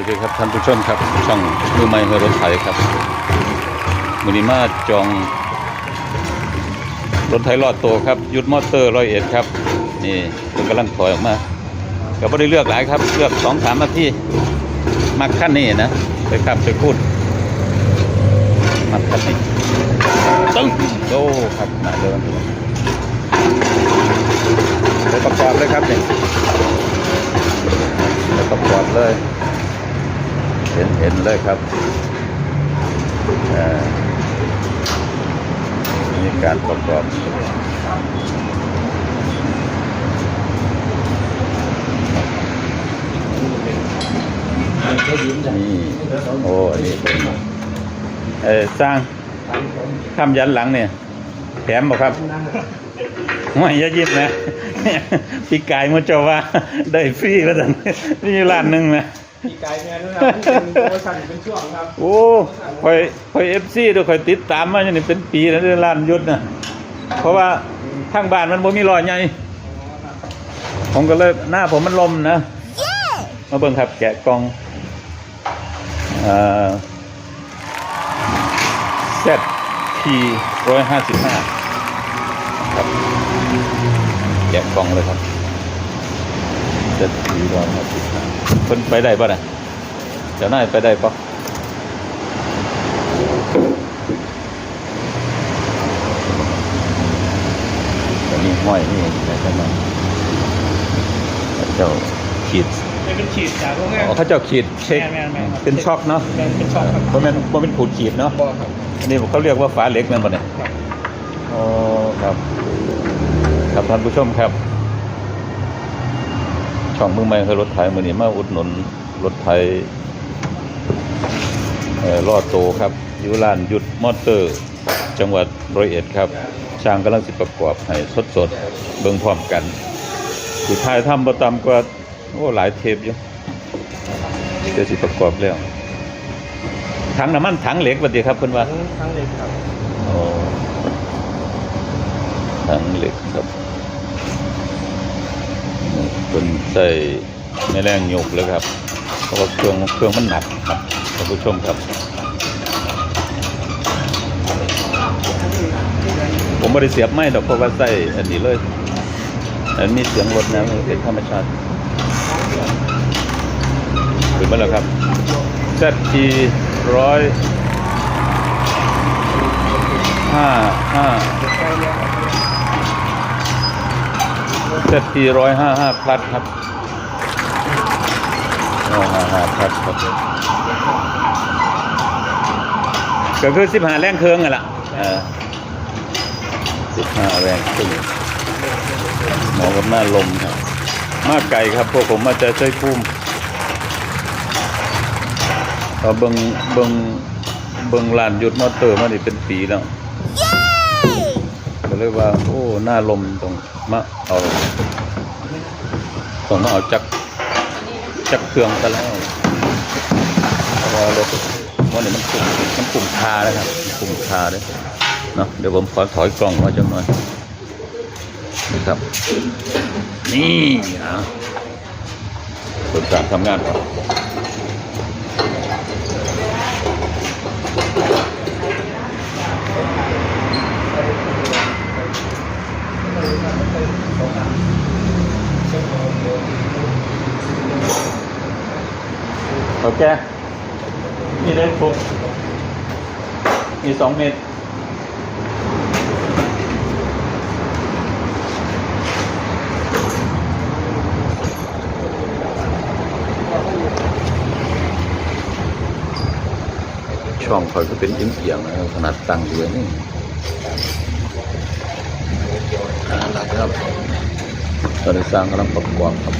วัสดีครับท่านผู้ชมครับช่องมือใหม่เฮรถไถครับมือนี้มาจองรถไถรอดโตครับยุดมอเตอร์ร้อยเอ็ดครับนี่เพิ่งกำลังถอยออกมาก็ไม่ได้เลือกหลายครับ เลือกสองสามนาทีมักขั้นนี้นะไปขับไปพูดมักขั้นนี้ตึ้งโอ้ครับมาเดินไปประกอบเลยครับนี่ไปประกอบเลย ห็นเห็นเลยครับเอ่อมีการประกอบนี่โอ้นนี้เป็นเออสร้างคำยันหลังเนี่ยแถมบอกครับไม่ยายิ้มนะพี่กายมันจว่าได้ฟรีแล้วจังนี่ร้านหนึ่งนะ ปีกายเนี่ยนะครับเป็นโปรสั่นเป็นช่วงครับโอ้คอยคอยเอฟซีด้วยคอยติดตามมาอย่างนี้เป็นปีแล้วเรื่องร้านยุทธนะเพราะว่าทางบ้านมันบ่มีรอยใหญ่ผมก็เลยหน้าผมมันลมนะมาเบิ่งครับแกะกล่องเซตทีร้อยห้าสิบห้าครับแกะกล่องเลยครับเซตทีร้อยห้าสิบห้า เพิ่นไปได้ป่ะนะเดี๋ยวนายไปได้ปะอันนี้ห้อยนี่แต่ก็มาเจ้าขีดเป็นฉีดจากโรงงานอ๋อเขาเจ้าขีดเช็คแม่นแม่นครับเป็นช็อกเนาะเป็นช็อคครับเพราะมันเพราะมันขูดขีดเนาะบอครับอันนี้เขาเรียกว่าฝาเหล็กนั่นปะเนี่ยครับอ๋อครับครับท่านผู้ชมครับ ช่องเมืองใหม่คือรถไถมือนี้มาอุดหนุนรถไถเอ่อลอดโตครับอยู่ร้านหยุดมอเตอร์ จังหวัดร้อยเอ็ดครับช่างกำลังสิประกอบให้สดๆเบิ่งพร้อมกันสุดท้ายทำประตำกว่าโอ้หลายเทปอยู่เดี๋ยวสิประกอบแล้วถังน้ำมันถังเหล็กปฏิครับเพิ่นว่าทั้งทั้งเล็กครับอ๋อถังเหล็กครับ เป็นใส่แม่แรงยกเลยครับ เพราะว่าเครื่องเครื่องมันหนักครับท่านผู้ชมครับ ผมไม่ได้เสียบไม้ดอกเพราะว่าใส่อันนี้เลยอันมีเสียงรถนะเป็นธรรมชาติถึงมาแล้วครับ ZT ร้อยห้าห้า ZT ร้อยห้าห้าพลัดครับร้อยห้าห้าพลัดครับก็คือสิบห้าแรงเครื่องอะล่ะสิบห้าแรงขึ้นหมอกับหน้าลมครับ มากไกลครับ พวกผมมาจะใช้พุ่มเราเบิงเบิงเบิงลานหยุดมอเตอร์มานี่เป็นปีแล้ว ก็เลยว่า โอ้หน้าลมต้องมาเอาต้องมาเอาจักจักเครื่องซะแล้วราะว่ารถวันนี้มันปุ่มมันปุ่มคาแล้วครับปุ่มคาเลยเนาะเดี๋ยวผมขอถอยกล้องมาจังหน่อยนะครับ นี่นะเปิดการทำงานก่อน โอเคมีเล็กปุ๊บมีสองเมตรช่องคอยก็เป็นเอียงๆนะครับขนาดตั้งอยู่นี่อ่าล่ะครับ อนนี้สร้างกำลังประกอบครับ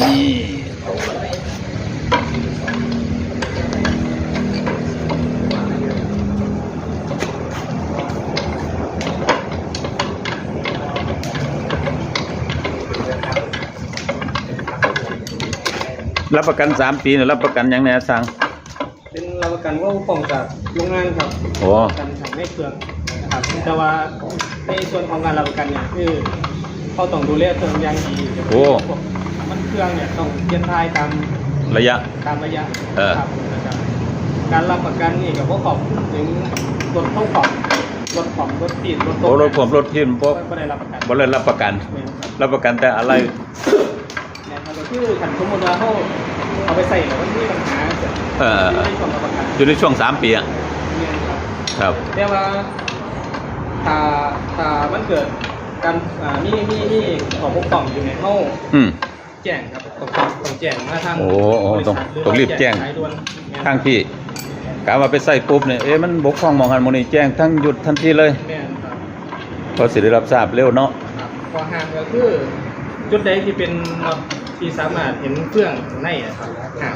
นี่รับประกันสามปีเนี่ยรับประกันยังแน่สั่งเป็นรับประกันว่าของจากโรงงานครับโอ้ประกันทำให้เครื่องนะครับแต่ว่า ในส่วนของการรับประกันเนี่ยคือเขาต้องดูแลเครื่องอย่างดีโอ้พวกมันเครื่องเนี่ยต้องเปลี่ยนทายตามระยะ ตามระยะเออ ครับนะครับการรับประกันนี่กับพวกขอบถึงรถต้องขอบรถขอบรถปีดรถโอ้รถผมรถพิมพ์พวกไม่ได้รับประกันบริษัทรับประกัน แม่นครับ รับประกันแต่อะไรแม่นครับก็คือขันสมมติว่าเขาเอาไปใส่แล้วมันมีปัญหาเกิดเออไม่ได้ส่งรับประกันอยู่ในช่วงสามปีอะแม่นครับครับ แต่ว่า ถ้าถ้ามันเกิดการอ่ามีมีมีของพวกกล่องอยู่ในห้องอืม แจ้งครับต้องต้องต้องแจ้งมาทางโอ้โอ้บริต้องษัทหต้องรีบแจ้ง สายด่วนแม่นทางพี่กะว่าไปใส่ปุ๊บเนี่ยเอ๊ะมันบกพร่องมองหันมองนี่แจ้งทั้งหยุดทันทีเลยแม่นครับ เพอสิได้รับทราบเร็วเนาะ ครับพอห่างก็คือจุดใดที่เป็นน็อตที่สามารถเห็นเครื่องในอะครับห่าง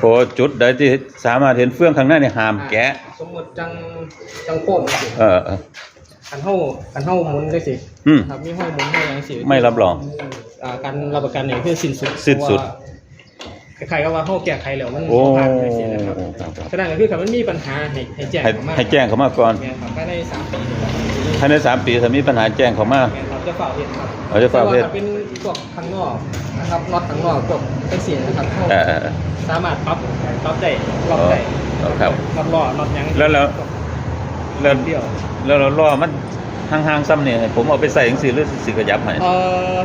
โอ้จุดใดที่สามารถเห็นเฟื่องข้างหน้าเนี่ยห้ามแกะ สมมติจังจังโป่งสิเออเออ คันเท่าคันเท่าหมุนได้สิอืม ครับมีห้อยหมุนห้อยหยังสิไม่รับรอง อ่าการรับประกันเนี่ยคือสิ้นสุดสิ้นสุด เพราะว่าคล้ายๆกับว่าห้องแก้ไขแล้วมันโอ้ผ่านไปสินะครับครับครับฉะนั้นก็คือคันมันมีปัญหาให้ให้แจ้งให้เข้ามาให้แจ้งเขามาก่อน แม่นครับภายในสามปีภายในสามปีถ้ามีปัญหาแจ้งเขามา แม่นครับจะฝ่าเห็นครับเอาจะฝ่าเฮ็ด แต่ว่ถ้เป็นพวกข้างนอกนะครับน็อตข้างนอกพวกเป็นเสียนะครับเข้าเออเออเออ สามารถปรับปรับได้ปรับได้อ๋อครับน็อตล้อน็อตหยังแล้วแล้ว แล้วเดียวแล้วเราล่อมันห่างๆซ้ำเนี่ยให้ผมเอาไปใส่จังซี่หรือสิกระยับให้เอ่อ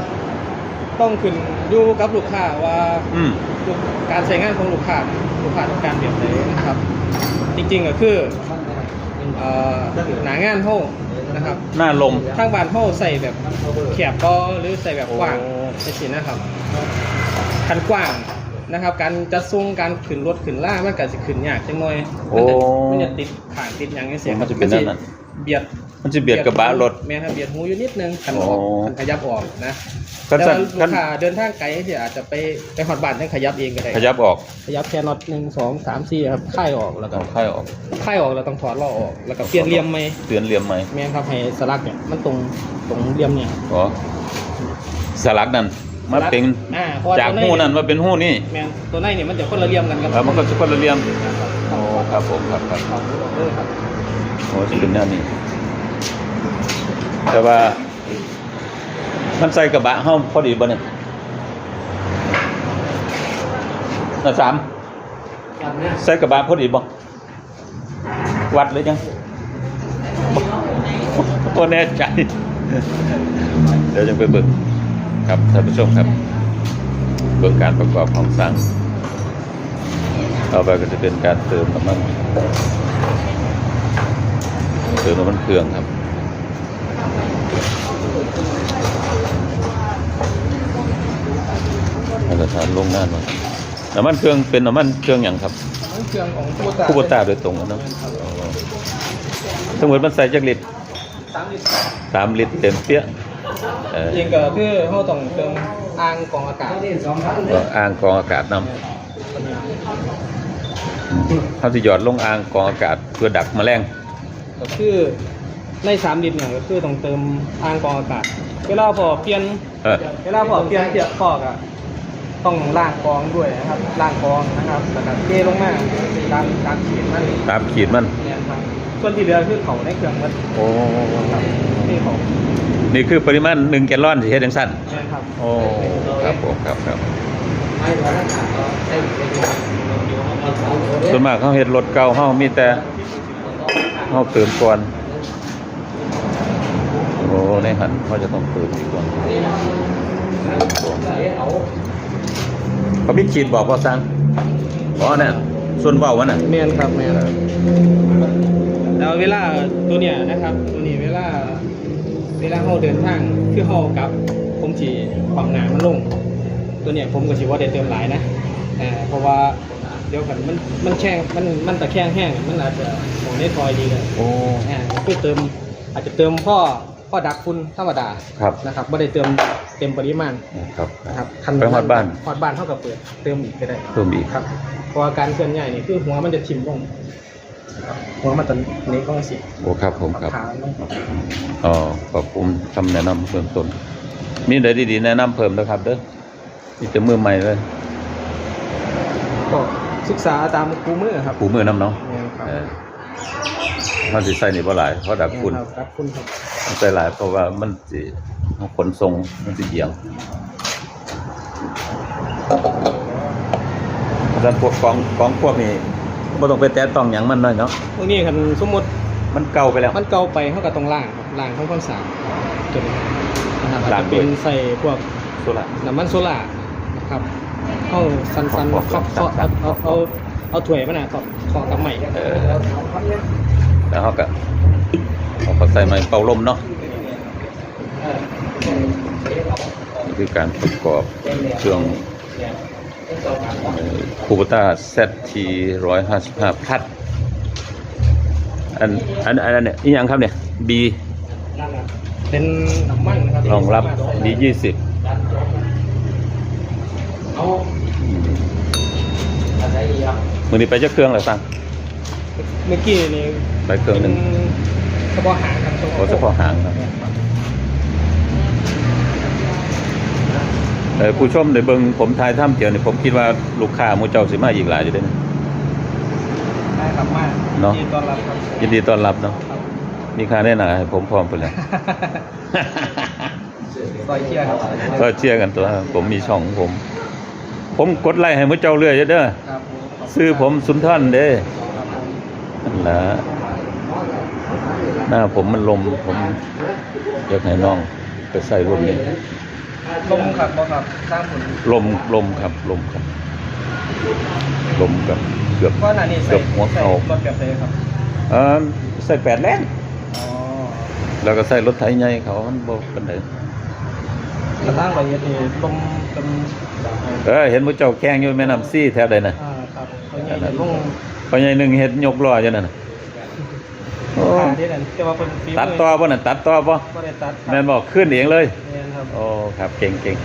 ต้องขึ้นอยู่กับลูกค้าว่าอืม ลูกการใช้งานของลูกค้าลูกค้าต้องการแบบไหนนะครับ จริงๆก็คือเอ่อหนางานเท่านะครับหน้าลม ทางบ้านเท่าใส่แบบแคบก็หรือใส่แบบกว้างโอ้ ใช่สินะครับคันกว้าง นะครับ การจะส่งการขึ้นรถขึ้นล่ามันก็จะขึ้นยากจังหน่อยมันจะมันจะติดขางติดหยังเสียมันจะเป็นนั่นน่ะ เบียดมันจะเบียดกระบะรถ แม่ครับเบียดหูอยู่นิดนึงคันโอ้ออกคันขยับออกนะคันแต่สั่ว่านลูคักนค้าเดินทางไกลที่อาจจะไปไปหอดบ้านต้องขยับเองก็ได้ขยับออกขยับแค่น็อตหนึ่งสองสามสี่ครับค่ายออกแล้วก็เอาค่ายออกค่ายออกเราต้องถอดล้อออก แล้วก็เปลี่ยนเหลี่ยมไหมเตือนเหลี่ยมไหมแม่นครับให้สลักเนี่ยมันตรงตรงเหลี่ยมเนี่ย อ๋อสลักนั่น มาเป็นอ่าเพราะว่าจากตัวหูนั่นมาเป็นหูนี่แม่นตัวในเนี่ยมันจะคนละเหลี่ยมกันครับแล้วมันก็จะคนละเหลี่ยมครับโอ้ครับผมครับครับครับเออครับโอ้จะเป็นแนวนี้ แต่ว่า มันใส่กระบะเฮาพอดีบ่เนี่ยน่ะสามครับเนี่ยใส่กระบะพอดีบ่วัดเลยยังบ่แน่ใจ เดี๋ยวจะไปเบิ่ง ครับท่านผู้ชมครับเบิ่งการประกอบของสร้างต่อไปก็จะเป็นการเติมน้ำมันเติมน้ำมันเครื่องครับมาตรฐานลงด้านมาน้ำมันเครื่องเป็นน้ำมันเครื่องอย่างครับมันเครื่องของคูโบตาคูโบต้าโดยตรงเนาะทั้งหมดมันใส่จักลิตรสามลิตรสามลิตรเต็มเปี้ย เออจริงก็คือเขาต้องเติมอ่างกรองอากาศก็อ่างกรองอากาศนำเขาจะหยอดลงอ่างกรองอากาศเพื่อดักแมลงก็คือในสามลิตรเนี่ยก็คือต้องเติมอ่างกรองอากาศเวลาพอเปลี่ยนเออเวลาพอเปลี่ยนเสียบฟอกอะต้องล้างกรองด้วยนะครับล้างกรองนะครับแล้วก็เทลงมาตามตามขีดมันตามขีดมันเนี่ยครับส่วนที่เหลือคือเขาในเครื่องมันโอ้ครับนี่เขา นี่คือปริมาณหนึ่งแกลลอนที่เฮ็ดจังสั้นเนี่ยครับโอ้ครับผมครับครับไม่ร้อนขาดก็ได้ส่วนมากเขาเฮ็ดรถเก่าเขามีแต่เขาเติมก่อนโอ้ในหันเขาจะต้องเติมอีกก่อนเขามีขีดบอกว่าสั่งอ๋อเนี่ยส่วนเบาวันน่ะเมียนครับเมียนแล้วเวลาตัวเนี้ยนะครับ ตัวนี้เวลา เวลาเขาเดินทางคือเขากลับ ผมฉีความหนามันลง ตัวเนี้ยผมก็ฉีว่าได้เติมหลายนะเอ่อเพราะว่าเดี๋ยวกันมันมันแช่งมันมันตะแคงแห้งมันอาจจะของได้ทอยดีเลยโอ้ อ่าคือเติมอาจจะเติมพ่อพ่อดักฝุ่นธรรมดาครับ นะครับไม่ได้เติมเต็มปริมาณครับ นะครับไปฮอดบ้าน ฮอดบ้านเท่ากับเปิดเติมอีกก็ได้ เพิ่มอีก ครับเพราะว่าการเคลื่อนย้ายนี่คือหัวมันจะทิ่มลงครับ หัวมันตอนนี้ก็สิโอ้ครับผมครับ ขาลงอ๋อขอบคุณคำแนะนำเบื้องต้น มีอะไรดีๆแนะนำเพิ่มนะครับเด้อนี่จะมือใหม่เลยก็ศึกษาตามครูมือครับผูมือน้ำเนาะเนี่ยครับเออเขาสิใส่นี่บ่หลายเพราะดักคุณเนี่ยครับดักฝุ่นครับมันใส่หลายเพราะว่ามันสิขนทรงมันสิเอียงอาจารย์พวกกองกองพวกนี้ ไม่ต้องไปแตะต้องอย่างมันเลยเนาะพวกนี้คันสมมติมันเก่าไปแล้ว มันเก่าไปเท่ากับตรงล่างครับล่างของความสะอาดตัวนี้นะครับอาจล้างจะด้วย เป็นใส่พวกโซล่า น้ำมันโซล่านะครับเอาสันสันขอบเคาะขอบเคาะครัเอาบเอาเอาเอาถ้วยมันนะเคาะเคาะกับใหม่เออแล้วเขาก็เขาก็ใส่ไม้เป่าลมเนาะนี่คือการประกอบเครื่อง คูปต้าเซตทีร้อยห้าสิบห้าพัดอันอันอันนั้นเนี่ยนี่ยังครับเนี่ย B เป็นน้ำมันนะครับรองรับ B ยี่สิบเอามือนี้ไปเจ้าเครื่องอะไรสั่งเมื่อกี้นี่ไปเครื่องหนึ่งเฉพาะหางครับโอ้เฉพาะหางครับ แต่ผู้ชมในเบิงผมทายถ้ำเจียวนี่ผมคิดว่าลูกค้าหมูเจ้าสิมาอีกหลายอยู่เด้นะ ได้ครับมาเนาะยินดีต้อนรับครับยินดีต้อนรับเนาะครับมีค่าแน่นาให้ผมพร้อมไปแล้ว ซอยเชียร์ครับก็เชื่อกันตัวผมมีช่องของผม ผมกดไลค์ให้หมูเจ้าเรื่อยอยู่เด้อครับผมซื้อผมสุนทรเด้ครับผมนั่นล่ะหน้าผมมันลมผมอยากให้น้องไปใส่รุ่นนี้ ลมครับบ่ครับสร้างผลลมลมครับลมครับ ลมกับเกือบก็หนานี่ใส่เกือบหัวใส่เข่ารถแบบไหนครับเออใส่แปดแรงอ๋อแล้วก็ใส่รถไถใหญ่เขามันบ่กันไดกระทั่งละเอียดนี่ลมเป็นเออเห็นหมูเจ้าแข่งอยู่แม่น้ำซี่แถวใดน่ะอ่าครับตัวนี้จะลงพอใหญ่หนึ่งเฮ็ดยกล้ออยู่นั่นน่ะโอ้ขาที่นั่นแต่ว่าเป็นฝีมืตัดต่อบ่น่ะตัดต่อบ่บ่ได้ตัดครับแม่นบอกขึ้นเองเลยแม่น ครับ โอ้ครับเก่งเก่ง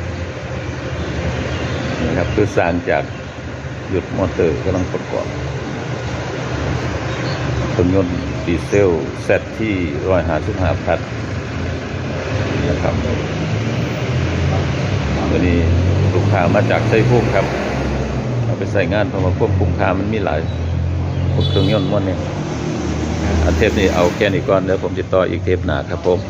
นี่ครับคือสร้างจากหยุดมอเตอร์กำลังประกอบเครื่องยนต์ดีเซลเซตที่ร้อยห้าสิบห้าพัดนะครับวันนี้ลูกค้ามาจากไซพุ่มครับเอาไปใส่งานเพราะว่าควบคุมค่ามันมีหลายเครื่องยนต์ม้วนเนี่ยอันเทปนี้เอาแค่นี้ก่อนเดี๋ยวผมจะต่ออีกเทปหน้าครับผม